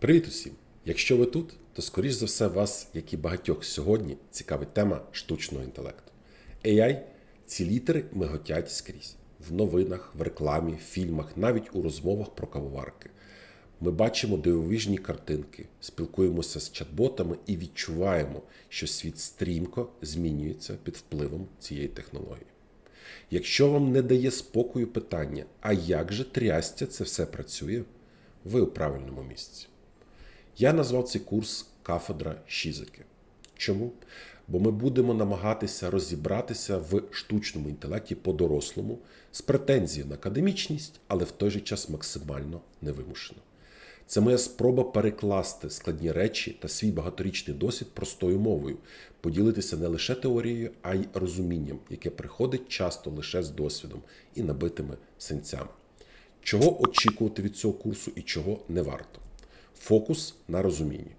Привіт усім! Якщо ви тут, то скоріш за все вас, як і багатьох сьогодні, цікавить тема штучного інтелекту. AI – ці літери миготять скрізь в новинах, в рекламі, в фільмах, навіть у розмовах про кавоварки. Ми бачимо дивовижні картинки, спілкуємося з чат-ботами і відчуваємо, що світ стрімко змінюється під впливом цієї технології. Якщо вам не дає спокою питання, а як же трястя це все працює, ви у правильному місці. Я назвав цей курс кафедра Шізики. Чому? Бо ми будемо намагатися розібратися в штучному інтелекті по-дорослому з претензією на академічність, але в той же час максимально невимушено. Це моя спроба перекласти складні речі та свій багаторічний досвід простою мовою, поділитися не лише теорією, а й розумінням, яке приходить часто лише з досвідом і набитими синцями. Чого очікувати від цього курсу і чого не варто? Фокус на розумінні.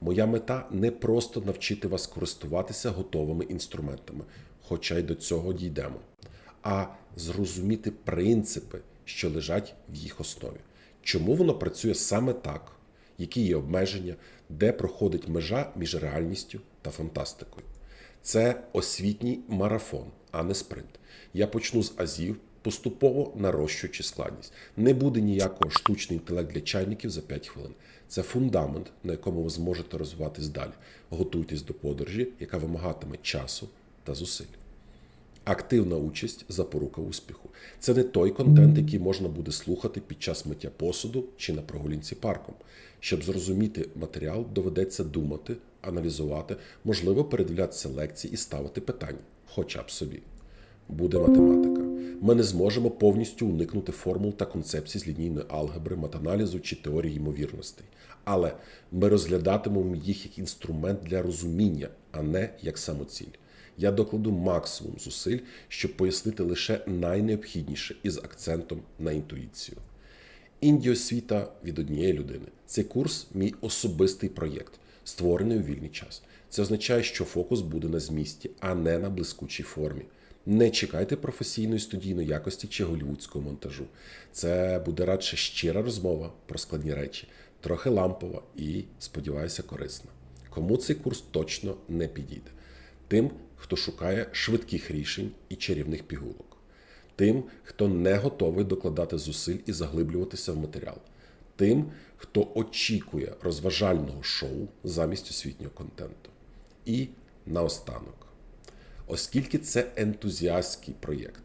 Моя мета не просто навчити вас користуватися готовими інструментами, хоча й до цього дійдемо, а зрозуміти принципи, що лежать в їх основі. Чому воно працює саме так, які є обмеження, де проходить межа між реальністю та фантастикою. Це освітній марафон, а не спринт. Я почну з азів, поступово нарощуючи складність. Не буде ніякого штучний інтелект для чайників за 5 хвилин. Це фундамент, на якому ви зможете розвиватись далі. Готуйтесь до подорожі, яка вимагатиме часу та зусиль. Активна участь запорука успіху. Це не той контент, який можна буде слухати під час миття посуду чи на прогулянці парком. Щоб зрозуміти матеріал, доведеться думати, аналізувати, можливо, передивлятися лекції і ставити питання, хоча б собі. Буде математика. Ми не зможемо повністю уникнути формул та концепцій з лінійної алгебри, матаналізу чи теорії ймовірностей. Але ми розглядатимемо їх як інструмент для розуміння, а не як самоціль. Я докладу максимум зусиль, щоб пояснити лише найнеобхідніше із акцентом на інтуїцію. Індіосвіта від однієї людини. Цей курс мій особистий проєкт, створений у вільний час. Це означає, що фокус буде на змісті, а не на блискучій формі. Не чекайте професійної студійної якості чи голівудського монтажу. Це буде радше щира розмова про складні речі, трохи лампова і, сподіваюся, корисна. Кому цей курс точно не підійде? Тим, хто шукає швидких рішень і чарівних пігулок, тим, хто не готовий докладати зусиль і заглиблюватися в матеріал, тим, хто очікує розважального шоу замість освітнього контенту. І наостанок. Оскільки це ентузіастський проєкт,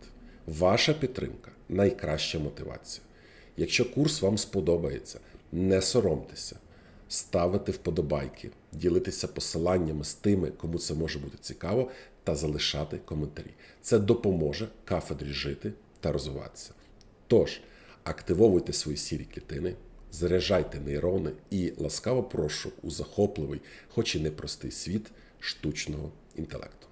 ваша підтримка найкраща мотивація. Якщо курс вам сподобається, не соромтеся, ставити вподобайки, ділитися посиланнями з тими, кому це може бути цікаво, та залишати коментарі. Це допоможе кафедрі жити та розвиватися. Тож, активовуйте свої сірі клітини, заряджайте нейрони і ласкаво прошу у захопливий, хоч і непростий світ штучного інтелекту.